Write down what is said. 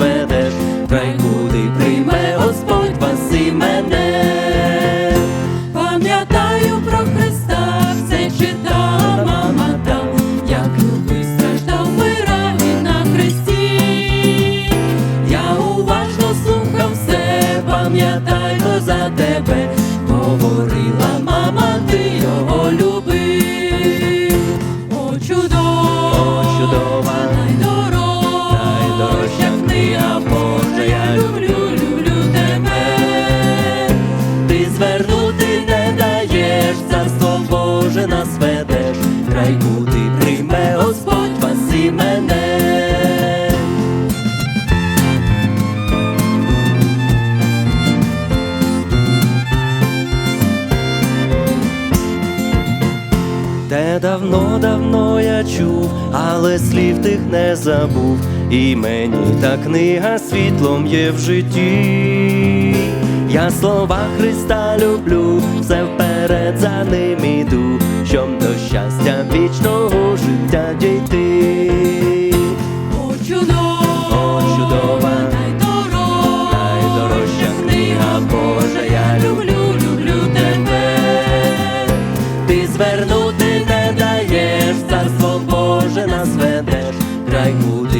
ведеш, край куди прийме Господь вас і мене, пам'ятаю про Христа, все читала мама там, як любий страждав вирай на хресті, я уважно слухав все, пам'ятаю за тебе, говори. Звернути не даєш, царство Боже нас ведеш, край куди прийме Господь вас і мене. Те давно-давно я чув, але слів тих не забув, і мені та книга світлом є в житті. Я слова Христа люблю, все вперед за ним іду, щоб до щастя вічного життя дійти. О, чудо, чудова, найдорожча, найдорожча книга Божа, я люблю, люблю тебе, ти звернути не даєш, царство Боже нас ведеш, край куди.